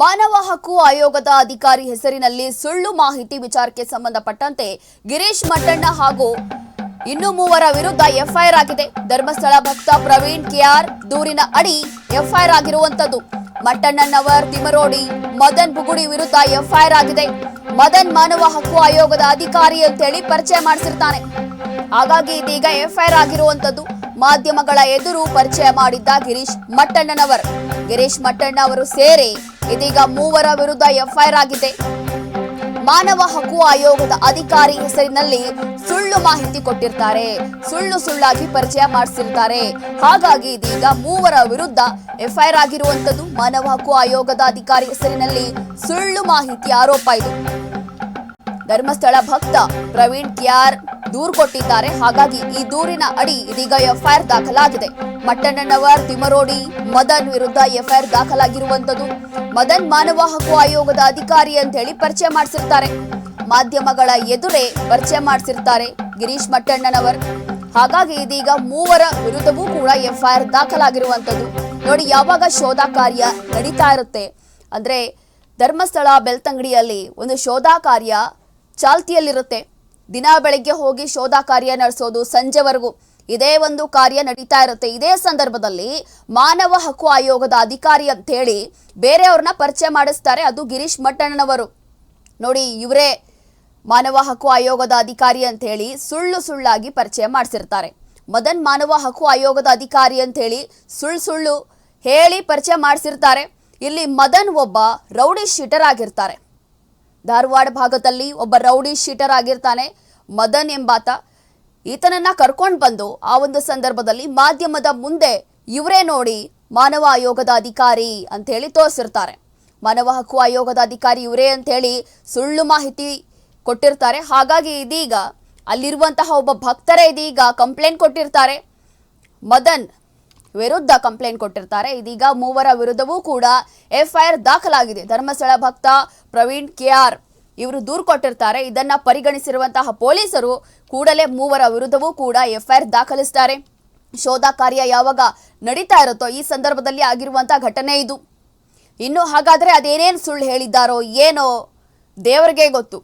ಮಾನವ ಹಕ್ಕು ಆಯೋಗದ ಅಧಿಕಾರಿ ಹೆಸರಿನಲ್ಲಿ ಸುಳ್ಳು ಮಾಹಿತಿ ವಿಚಾರಕ್ಕೆ ಸಂಬಂಧಪಟ್ಟಂತೆ ಗಿರೀಶ್ ಮಟ್ಟಣ್ಣ ಹಾಗೂ ಇನ್ನು ಮೂವರ ವಿರುದ್ಧ ಎಫ್ಐಆರ್ ಆಗಿದೆ. ಧರ್ಮಸ್ಥಳ ಭಕ್ತ ಪ್ರವೀಣ್ ಕೆಆರ್ ದೂರಿನ ಅಡಿ ಎಫ್ಐಆರ್ ಆಗಿರುವಂತದ್ದು ಮಟ್ಟಣ್ಣನವರ್ ತಿಮರೋಡಿ ಮದನ್ ಬುಗುಡಿ ವಿರುದ್ಧ ಎಫ್ಐಆರ್ ಆಗಿದೆ. ಮದನ್ ಮಾನವ ಹಕ್ಕು ಆಯೋಗದ ಅಧಿಕಾರಿ ಅಂತೇಳಿ ಪರಿಚಯ ಮಾಡಿಸಿರ್ತಾನೆ. ಹಾಗಾಗಿ ಇದೀಗ ಎಫ್ಐಆರ್ ಆಗಿರುವಂತದ್ದು ಮಾಧ್ಯಮಗಳ ಎದುರು ಪರಿಚಯ ಮಾಡಿದ್ದ ಗಿರೀಶ್ ಮಟ್ಟಣ್ಣನವರ್. ಗಿರೀಶ್ ಮಟ್ಟಣ್ಣ ಅವರು ಸೇರಿ ಇದೀಗ ಮೂವರ ವಿರುದ್ಧ ಎಫ್ಐಆರ್ ಆಗಿದೆ. ಮಾನವ ಹಕ್ಕು ಆಯೋಗದ ಅಧಿಕಾರಿ ಹೆಸರಿನಲ್ಲಿ ಸುಳ್ಳು ಮಾಹಿತಿ ಕೊಟ್ಟಿರ್ತಾರೆ. ಸುಳ್ಳು ಸುಳ್ಳಾಗಿ ಪರಿಚಯ ಮಾಡಿಸಿರ್ತಾರೆ. ಹಾಗಾಗಿ ಇದೀಗ ಮೂವರ ವಿರುದ್ಧ ಎಫ್ಐಆರ್ ಆಗಿರುವಂತದ್ದು ಮಾನವ ಹಕ್ಕು ಆಯೋಗದ ಅಧಿಕಾರಿ ಹೆಸರಿನಲ್ಲಿ ಸುಳ್ಳು ಮಾಹಿತಿ ಆರೋಪ ಇದು. ಧರ್ಮಸ್ಥಳ ಭಕ್ತ ಪ್ರವೀಣ್ ಕ್ಯಾರ್ ದೂರು ಕೊಟ್ಟಿದ್ದಾರೆ. ಹಾಗಾಗಿ ಈ ದೂರಿನ ಅಡಿ ಇದೀಗ ಎಫ್ಐಆರ್ ದಾಖಲಾಗಿದೆ. ಮಟ್ಟಣ್ಣನವರ್ ತಿಮರೋಡಿ ಮದನ್ ವಿರುದ್ಧ ಎಫ್ಐಆರ್ ದಾಖಲಾಗಿರುವಂತದ್ದು ಮದನ್ ಮಾನವ ಹಕ್ಕು ಆಯೋಗದ ಅಧಿಕಾರಿ ಅಂತ ಹೇಳಿ ಪರಿಚಯ ಮಾಡಿಸಿರ್ತಾರೆ. ಮಾಧ್ಯಮಗಳ ಎದುರೇ ಪರಿಚಯ ಮಾಡಿಸಿರ್ತಾರೆ ಗಿರೀಶ್ ಮಟ್ಟಣ್ಣನವರ್. ಹಾಗಾಗಿ ಇದೀಗ ಮೂವರ ವಿರುದ್ಧವೂ ಕೂಡ ಎಫ್ಐಆರ್ ದಾಖಲಾಗಿರುವಂತದ್ದು ನೋಡಿ, ಯಾವಾಗ ಶೋಧ ಕಾರ್ಯ ನಡೀತಾ ಇರುತ್ತೆ. ಅಂದ್ರೆ ಧರ್ಮಸ್ಥಳ ಬೆಳ್ತಂಗಡಿಯಲ್ಲಿ ಒಂದು ಶೋಧ ಕಾರ್ಯ ಚಾಲ್ತಿಯಲ್ಲಿರುತ್ತೆ. ದಿನ ಬೆಳಗ್ಗೆ ಹೋಗಿ ಶೋಧ ಕಾರ್ಯ ನಡೆಸೋದು ಸಂಜೆವರೆಗೂ. ಇದೇ ಒಂದು ಕಾರ್ಯ ನಡೀತಾ ಇರುತ್ತೆ. ಇದೇ ಸಂದರ್ಭದಲ್ಲಿ ಮಾನವ ಹಕ್ಕು ಆಯೋಗದ ಅಧಿಕಾರಿ ಅಂತ ಹೇಳಿ ಬೇರೆಯವ್ರನ್ನ ಪರಿಚಯ ಮಾಡಿಸ್ತಾರೆ. ಅದು ಗಿರೀಶ್ ಮಟ್ಟಣ್ಣನವರು. ನೋಡಿ, ಇವರೇ ಮಾನವ ಹಕ್ಕು ಆಯೋಗದ ಅಧಿಕಾರಿ ಅಂತ ಹೇಳಿ ಸುಳ್ಳು ಸುಳ್ಳಾಗಿ ಪರಿಚಯ ಮಾಡಿಸಿರ್ತಾರೆ. ಮದನ್ ಮಾನವ ಹಕ್ಕು ಆಯೋಗದ ಅಧಿಕಾರಿ ಅಂತ ಹೇಳಿ ಸುಳ್ಳು ಸುಳ್ಳು ಹೇಳಿ ಪರಿಚಯ ಮಾಡಿಸಿರ್ತಾರೆ. ಇಲ್ಲಿ ಮದನ್ ಒಬ್ಬ ರೌಡಿ ಶೀಟರ್ ಆಗಿರ್ತಾರೆ. ಧಾರವಾಡ ಭಾಗದಲ್ಲಿ ಒಬ್ಬ ರೌಡಿ ಶೀಟರ್ ಆಗಿರ್ತಾನೆ, ಮದನ್ ಎಂಬಾತ. ಈತನನ್ನ ಕರ್ಕೊಂಡು ಬಂದು ಆ ಒಂದು ಸಂದರ್ಭದಲ್ಲಿ ಮಾಧ್ಯಮದ ಮುಂದೆ ಇವರೇ ನೋಡಿ ಮಾನವ ಆಯೋಗದ ಅಧಿಕಾರಿ ಅಂತ ಹೇಳಿ ತೋರಿಸಿರ್ತಾರೆ. ಮಾನವ ಹಕ್ಕು ಆಯೋಗದ ಅಧಿಕಾರಿ ಇವರೇ ಅಂತ ಹೇಳಿ ಸುಳ್ಳು ಮಾಹಿತಿ ಕೊಟ್ಟಿರ್ತಾರೆ. ಹಾಗಾಗಿ ಇದೀಗ ಅಲ್ಲಿರುವಂತಹ ಒಬ್ಬ ಭಕ್ತರೇ ಇದೀಗ ಕಂಪ್ಲೇಂಟ್ ಕೊಟ್ಟಿರ್ತಾರೆ. ಮದನ್ ವಿರುದ್ಧ ಕಂಪ್ಲೇಂಟ್ ಕೊಟ್ಟಿರ್ತಾರೆ. ಇದೀಗ ಮೂವರ ವಿರುದ್ಧವೂ ಕೂಡ ಎಫ್ಐಆರ್ ದಾಖಲಾಗಿದೆ. ಧರ್ಮಸ್ಥಳ ಭಕ್ತ ಪ್ರವೀಣ್ ಕೆಆರ್ ಇವರು ದೂರು ಕೊಟ್ಟಿರ್ತಾರೆ. ಇದನ್ನ ಪರಿಗಣಿಸಿರುವಂತಹ ಪೊಲೀಸರು ಕೂಡಲೇ ಮೂವರ ವಿರುದ್ಧವೂ ಕೂಡ ಎಫ್ಐಆರ್ ದಾಖಲಿಸ್ತಾರೆ. ಶೋಧ ಕಾರ್ಯ ಯಾವಾಗ ನಡೀತಾ ಇರುತ್ತೋ ಈ ಸಂದರ್ಭದಲ್ಲಿ ಆಗಿರುವಂತಹ ಘಟನೆ ಇದು. ಇನ್ನು ಹಾಗಾದ್ರೆ ಅದೇನೇನು ಸುಳ್ಳು ಹೇಳಿದ್ದಾರೋ ಏನೋ ದೇವರಿಗೆ ಗೊತ್ತು.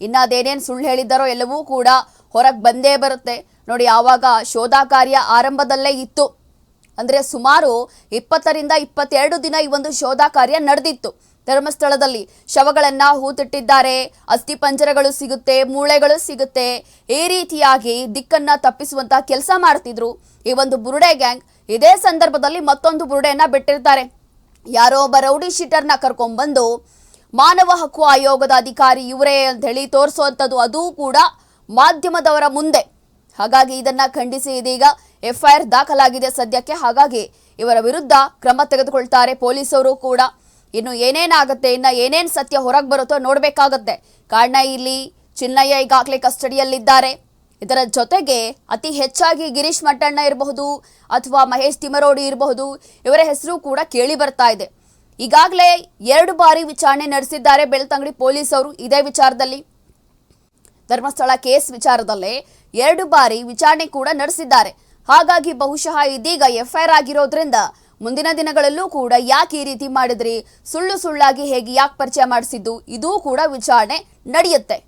ಇನ್ನು ಅದೇನೇನು ಸುಳ್ಳು ಹೇಳಿದ್ದಾರೋ ಎಲ್ಲವೂ ಕೂಡ ಹೊರಗೆ ಬಂದೇ ಬರುತ್ತೆ. ನೋಡಿ ಯಾವಾಗ ಶೋಧ ಕಾರ್ಯ ಆರಂಭದಲ್ಲೇ ಇತ್ತು. ಅಂದರೆ ಸುಮಾರು ಇಪ್ಪತ್ತರಿಂದ ಇಪ್ಪತ್ತೆರಡು ದಿನ ಈ ಒಂದು ಶೋಧ ಕಾರ್ಯ ನಡೆದಿತ್ತು. ಧರ್ಮಸ್ಥಳದಲ್ಲಿ ಶವಗಳನ್ನ ಹೂತಿಟ್ಟಿದ್ದಾರೆ. ಅಸ್ಥಿ ಪಂಜರಗಳು ಸಿಗುತ್ತೆ, ಮೂಳೆಗಳು ಸಿಗುತ್ತೆ. ಈ ರೀತಿಯಾಗಿ ದಿಕ್ಕನ್ನ ತಪ್ಪಿಸುವಂತ ಕೆಲಸ ಮಾಡ್ತಿದ್ರು. ಈ ಒಂದು ಬುರುಡೆ ಗ್ಯಾಂಗ್ ಇದೇ ಸಂದರ್ಭದಲ್ಲಿ ಮತ್ತೊಂದು ಬುರುಡೆಯನ್ನ ಬಿಟ್ಟಿರ್ತಾರೆ. ಯಾರೋ ಒಬ್ಬ ರೌಡಿ ಶೀಟರ್ನ ಕರ್ಕೊಂಡ್ಬಂದು ಮಾನವ ಹಕ್ಕು ಆಯೋಗದ ಅಧಿಕಾರಿ ಇವರೇ ಅಂತ ಹೇಳಿ ತೋರಿಸುವಂಥದ್ದು ಅದೂ ಕೂಡ ಮಾಧ್ಯಮದವರ ಮುಂದೆ. ಹಾಗಾಗಿ ಇದನ್ನ ಖಂಡಿಸಿ ಇದೀಗ ಎಫ್ಐಆರ್ ದಾಖಲಾಗಿದೆ ಸದ್ಯಕ್ಕೆ. ಹಾಗಾಗಿ ಇವರ ವಿರುದ್ಧ ಕ್ರಮ ತೆಗೆದುಕೊಳ್ತಾರೆ ಪೊಲೀಸರು ಕೂಡ. ಇನ್ನು ಏನೇನಾಗುತ್ತೆ, ಇನ್ನು ಏನೇನ್ ಸತ್ಯ ಹೊರಗೆ ಬರುತ್ತೋ ನೋಡ್ಬೇಕಾಗತ್ತೆ. ಕಾರಣ ಇಲ್ಲಿ ಚಿನ್ನಯ್ಯ ಈಗಾಗಲೇ ಕಸ್ಟಡಿಯಲ್ಲಿದ್ದಾರೆ. ಇದರ ಜೊತೆಗೆ ಅತಿ ಹೆಚ್ಚಾಗಿ ಗಿರೀಶ್ ಮಟ್ಟಣ್ಣ ಇರಬಹುದು ಅಥವಾ ಮಹೇಶ್ ತಿಮರೋಡಿ ಇರಬಹುದು, ಇವರ ಹೆಸರು ಕೂಡ ಕೇಳಿ ಬರ್ತಾ ಇದೆ. ಈಗಾಗಲೇ ಎರಡು ಬಾರಿ ವಿಚಾರಣೆ ನಡೆಸಿದ್ದಾರೆ ಬೆಳ್ತಂಗಡಿ ಪೊಲೀಸರು ಇದೇ ವಿಚಾರದಲ್ಲಿ. ಧರ್ಮಸ್ಥಳ ಕೇಸ್ ವಿಚಾರದಲ್ಲೇ ಎರಡು ಬಾರಿ ವಿಚಾರಣೆ ಕೂಡ ನಡೆಸಿದ್ದಾರೆ. ಹಾಗಾಗಿ ಬಹುಶಃ ಇದೀಗ ಎಫ್ಐಆರ್ ಆಗಿರೋದ್ರಿಂದ ಮುಂದಿನ ದಿನಗಳಲ್ಲೂ ಕೂಡ ಯಾಕೆ ಈ ರೀತಿ ಮಾಡಿದ್ರಿ? ಸುಳ್ಳು ಸುಳ್ಳಾಗಿ ಹೇಗೆ ಯಾಕೆ ಪರಿಚಯ ಮಾಡಿಸಿದ್ದು? ಇದೂ ಕೂಡ ವಿಚಾರಣೆ ನಡೆಯುತ್ತೆ.